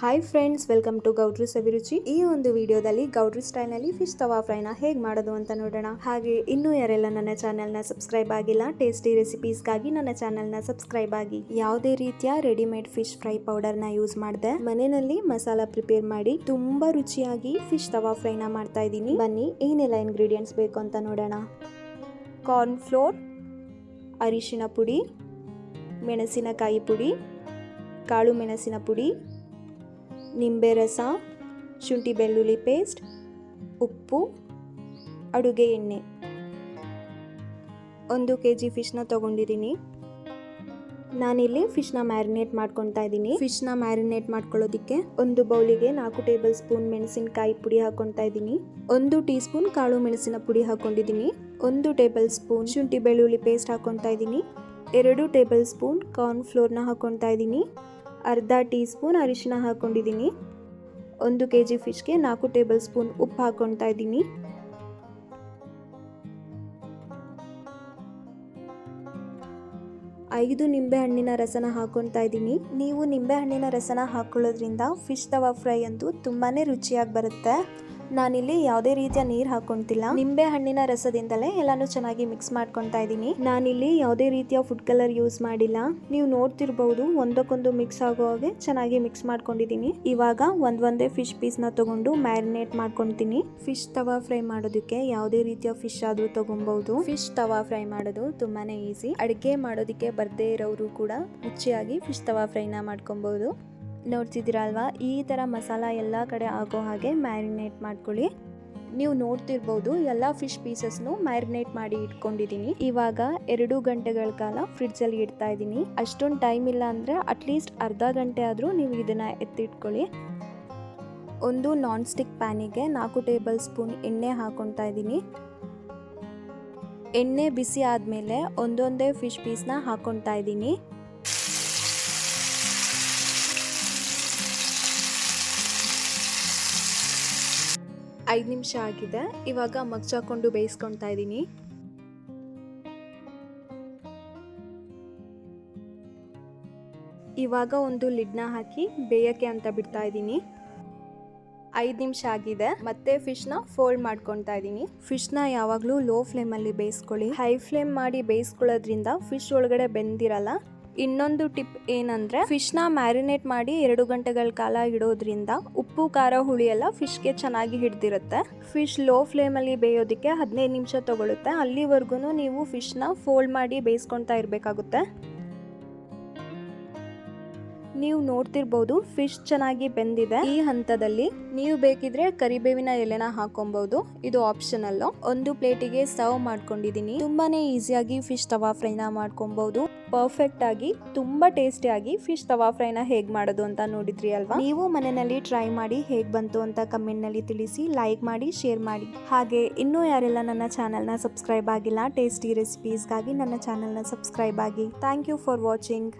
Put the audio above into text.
Hi friends welcome to ಗೌಡ್ರು ಸವಿರುಚಿ ಈ ಒಂದು ವಿಡಿಯೋದಲ್ಲಿ ಗೌಡ್ರು ಸ್ಟೈಲ್ನಲ್ಲಿ ಫಿಶ್ ತವಾ ಫ್ರೈನ ಹೇಗೆ ಮಾಡೋದು ಅಂತ ನೋಡೋಣ. ಹಾಗೆ ಇನ್ನೂ ಯಾರೆಲ್ಲ ನನ್ನ ಚಾನೆಲ್ನ ಸಬ್ಸ್ಕ್ರೈಬ್ ಆಗಿಲ್ಲ ಟೇಸ್ಟಿ ರೆಸಿಪೀಸ್ಗಾಗಿ ನನ್ನ ಚಾನೆಲ್ನ ಸಬ್ಸ್ಕ್ರೈಬ್ ಆಗಿ. ಯಾವುದೇ ರೀತಿಯ ರೆಡಿಮೇಡ್ ಫಿಶ್ ಫ್ರೈ ಪೌಡರ್ನ ಯೂಸ್ ಮಾಡಿದೆ. ಮನೆಯಲ್ಲಿ ಮಸಾಲ ಪ್ರಿಪೇರ್ ಮಾಡಿ ತುಂಬಾ ರುಚಿಯಾಗಿ ಫಿಶ್ ತವಾ ಫ್ರೈನ ಮಾಡ್ತಾ ಇದ್ದೀನಿ. ಬನ್ನಿ, ಏನೆಲ್ಲ ಇಂಗ್ರೀಡಿಯೆಂಟ್ಸ್ ಬೇಕು ಅಂತ ನೋಡೋಣ. ಕಾರ್ನ್ ಫ್ಲೋರ್ ಅರಿಶಿನ ಪುಡಿ, ಮೆಣಸಿನಕಾಯಿ ಪುಡಿ, ಕಾಳು ಮೆಣಸಿನ ಪುಡಿ ನಿಂಬೆ ರಸ ಶುಂಠಿ ಬೆಳ್ಳುಳ್ಳಿ ಪೇಸ್ಟ್ ಉಪ್ಪು, ಅಡುಗೆ ಎಣ್ಣೆ. ಒಂದು ಕೆ ಜಿ ಫಿಶ್ನ ತೊಗೊಂಡಿದ್ದೀನಿ. ನಾನಿಲ್ಲಿ ಫಿಶ್ನ ಮ್ಯಾರಿನೇಟ್ ಮಾಡ್ಕೊತಾ ಇದ್ದೀನಿ. ಫಿಶ್ನ ಮ್ಯಾರಿನೇಟ್ ಮಾಡ್ಕೊಳ್ಳೋದಕ್ಕೆ ಒಂದು ಬೌಲಿಗೆ ನಾಲ್ಕು ಟೇಬಲ್ ಸ್ಪೂನ್ ಮೆಣಸಿನಕಾಯಿ ಪುಡಿ ಹಾಕೊತಾ ಇದ್ದೀನಿ. ಒಂದು ಟೀ ಸ್ಪೂನ್ ಕಾಳು ಮೆಣಸಿನ ಪುಡಿ ಹಾಕೊಂಡಿದ್ದೀನಿ. ಒಂದು ಟೇಬಲ್ ಸ್ಪೂನ್ ಶುಂಠಿ ಬೆಳ್ಳುಳ್ಳಿ ಪೇಸ್ಟ್ ಹಾಕೊತಾ ಇದ್ದೀನಿ. ಎರಡು ಟೇಬಲ್ ಸ್ಪೂನ್ ಕಾರ್ನ್ ಫ್ಲೋರ್ನ ಹಾಕೊತಾ ಇದ್ದೀನಿ. ಅರ್ಧ ಟೀ ಸ್ಪೂನ್ ಅರಿಶಿನ ಹಾಕ್ಕೊಂಡಿದ್ದೀನಿ ಒಂದು ಕೆ ಜಿ ಫಿಶ್ಗೆ ನಾಲ್ಕು ಟೇಬಲ್ ಸ್ಪೂನ್ ಉಪ್ಪು ಹಾಕ್ಕೊಳ್ತಾ ಇದ್ದೀನಿ. ಐದು ನಿಂಬೆ ಹಣ್ಣಿನ ರಸನ ಹಾಕೊತಾ ಇದ್ದೀನಿ. ನೀವು ನಿಂಬೆ ಹಣ್ಣಿನ ರಸನ ಹಾಕೊಳ್ಳೋದ್ರಿಂದ ಫಿಶ್ ತವಾ ಫ್ರೈ ಅಂತೂ ತುಂಬಾ ರುಚಿಯಾಗಿ ಬರುತ್ತೆ. ನಾನಿಲ್ಲಿ ಯಾವುದೇ ರೀತಿಯ ನೀರು ಹಾಕೊಂತಿಲ್ಲ ನಿಂಬೆ ಹಣ್ಣಿನ ರಸದಿಂದಲೇ ಎಲ್ಲಾನು ಚೆನ್ನಾಗಿ ಮಿಕ್ಸ್ ಮಾಡ್ಕೊತಾ ಇದ್ದೀನಿ. ನಾನಿಲ್ಲಿ ಯಾವುದೇ ರೀತಿಯ ಫುಡ್ ಕಲರ್ ಯೂಸ್ ಮಾಡಿಲ್ಲ. ನೀವು ನೋಡ್ತಿರ್ಬಹುದು ಒಂದಕ್ಕೊಂದು ಮಿಕ್ಸ್ ಆಗೋ ಹಾಗೆ ಚೆನ್ನಾಗಿ ಮಿಕ್ಸ್ ಮಾಡ್ಕೊಂಡಿದ್ದೀನಿ. ಇವಾಗ ಒಂದೊಂದೇ ಒಂದೇ ಫಿಶ್ ಪೀಸ್ನ ತಗೊಂಡು ಮ್ಯಾರಿನೇಟ್ ಮಾಡ್ಕೊತೀನಿ. ಫಿಶ್ ತವಾ ಫ್ರೈ ಮಾಡೋದಕ್ಕೆ ಯಾವುದೇ ರೀತಿಯ ಫಿಶ್ ಆದ್ರೂ ತಗೊಬಹುದು ಫಿಶ್ ತವಾ ಫ್ರೈ ಮಾಡೋದು ತುಂಬಾನೇ ಈಸಿ ಅಡುಗೆ ಮಾಡೋದಕ್ಕೆ ಬರ್ದೇ ಇರೋರು ಕೂಡ ರುಚಿಯಾಗಿ ಫಿಶ್ ತವಾ ಫ್ರೈನ ಮಾಡ್ಕೊಬಹುದು ನೋಡ್ತಿದ್ದೀರಾ ಅಲ್ವಾ ಈ ಥರ ಮಸಾಲ ಎಲ್ಲ ಕಡೆ ಆಗೋ ಹಾಗೆ ಮ್ಯಾರಿನೇಟ್ ಮಾಡ್ಕೊಳ್ಳಿ. ನೀವು ನೋಡ್ತಿರ್ಬೋದು ಎಲ್ಲ ಫಿಶ್ ಪೀಸಸ್ನು ಮ್ಯಾರಿನೇಟ್ ಮಾಡಿ ಇಟ್ಕೊಂಡಿದ್ದೀನಿ. ಇವಾಗ ಎರಡು ಗಂಟೆಗಳ ಕಾಲ ಫ್ರಿಡ್ಜಲ್ಲಿ ಇಡ್ತಾ ಇದ್ದೀನಿ. ಅಷ್ಟೊಂದು ಟೈಮ್ ಇಲ್ಲ ಅಂದರೆ ಅಟ್ಲೀಸ್ಟ್ ಅರ್ಧ ಗಂಟೆ ಆದರೂ ನೀವು ಇದನ್ನು ಎತ್ತಿಟ್ಕೊಳ್ಳಿ. ಒಂದು ನಾನ್ ಸ್ಟಿಕ್ ಪ್ಯಾನಿಗೆ ನಾಲ್ಕು ಟೇಬಲ್ ಸ್ಪೂನ್ ಎಣ್ಣೆ ಹಾಕೊತಾ ಇದ್ದೀನಿ. ಎಣ್ಣೆ ಬಿಸಿ ಆದಮೇಲೆ ಒಂದೊಂದೇ ಫಿಶ್ ಪೀಸ್ನ ಹಾಕೊತಾ ಇದ್ದೀನಿ. ಐದು ನಿಮಿಷ ಆಗಿದೆ. ಇವಾಗ ಮಗ್ಚಾಕೊಂಡು ಬೇಯಿಸ್ಕೊಳ್ತಾ ಇದ್ದೀನಿ. ಇವಾಗ ಒಂದು ಲಿಡ್ನ ಹಾಕಿ ಬೇಯಕ್ಕೆ ಅಂತ ಬಿಡ್ತಾ ಇದ್ದೀನಿ. ಐದು ನಿಮಿಷ ಆಗಿದೆ. ಮತ್ತೆ ಫಿಶ್ನ ಫೋಲ್ಡ್ ಮಾಡ್ಕೊತಾ ಇದ್ದೀನಿ. ಫಿಶ್ನ ಯಾವಾಗಲೂ ಲೋ ಫ್ಲೇಮಲ್ಲಿ ಬೇಯಿಸ್ಕೊಳ್ಳಿ. ಹೈ ಫ್ಲೇಮ್ ಮಾಡಿ ಬೇಯಿಸ್ಕೊಳ್ಳೋದ್ರಿಂದ ಫಿಶ್ ಒಳಗಡೆ ಬೆಂದಿರಲ್ಲ. ಇನ್ನೊಂದು ಟಿಪ್ ಏನಂದ್ರೆ ಫಿಶ್ನ ಮ್ಯಾರಿನೇಟ್ ಮಾಡಿ ಎರಡು ಗಂಟೆಗಳ ಕಾಲ ಇಡೋದ್ರಿಂದ ಉಪ್ಪು, ಖಾರ, ಹುಳಿ ಎಲ್ಲ ಫಿಶ್ಗೆ ಚೆನ್ನಾಗಿ ಹಿಡ್ದಿರುತ್ತೆ. ಫಿಶ್ ಲೋ ಫ್ಲೇಮ್ ಅಲ್ಲಿ ಬೇಯೋದಕ್ಕೆ ಹದಿನೈದು ನಿಮಿಷ ತಗೊಳುತ್ತೆ. ಅಲ್ಲಿವರೆಗೂ ನೀವು ಫಿಶ್ನ ಫೋಲ್ಡ್ ಮಾಡಿ ಬೇಯಿಸ್ಕೊತಾ ಇರಬೇಕಾಗುತ್ತೆ. ನೀವು ನೋಡ್ತಿರ್ಬೋದು ಫಿಶ್ ಚೆನ್ನಾಗಿ ಬೆಂದಿದೆ. ಈ ಹಂತದಲ್ಲಿ ನೀವು ಬೇಕಿದ್ರೆ ಕರಿಬೇವಿನ ಎಲೆನ ಹಾಕೊಬಹುದು ಇದು ಆಪ್ಷನಲ್ ಒಂದು ಪ್ಲೇಟಿಗೆ ಸರ್ವ್ ಮಾಡ್ಕೊಂಡಿದೀನಿ ತುಂಬಾನೇ ಈಸಿಯಾಗಿ ಫಿಶ್ ತವಾ ಫ್ರೈನ ಮಾಡ್ಕೊಬಹುದು ಪರ್ಫೆಕ್ಟ್ ಆಗಿ, ತುಂಬಾ ಟೇಸ್ಟಿಯಾಗಿ ಫಿಶ್ ತವಾ ಫ್ರೈನ ಹೇಗ್ ಮಾಡೋದು ಅಂತ ನೋಡಿದ್ರಿ ಅಲ್ವಾ? ನೀವು ಮನೆಯಲ್ಲಿ ಟ್ರೈ ಮಾಡಿ ಹೇಗ್ ಬಂತು ಅಂತ ಕಮೆಂಟ್ನಲ್ಲಿ ತಿಳಿಸಿ ಲೈಕ್ ಮಾಡಿ ಶೇರ್ ಮಾಡಿ. ಹಾಗೆ ಇನ್ನೂ ಯಾರೆಲ್ಲ ನನ್ನ ಚಾನೆಲ್ನ ಸಬ್ಸ್ಕ್ರೈಬ್ ಆಗಿಲ್ಲ ಟೇಸ್ಟಿ ರೆಸಿಪೀಸ್ಗಾಗಿ ನನ್ನ ಚಾನೆಲ್ನ ಸಬ್ಸ್ಕ್ರೈಬ್ ಆಗಿ. Thank you for watching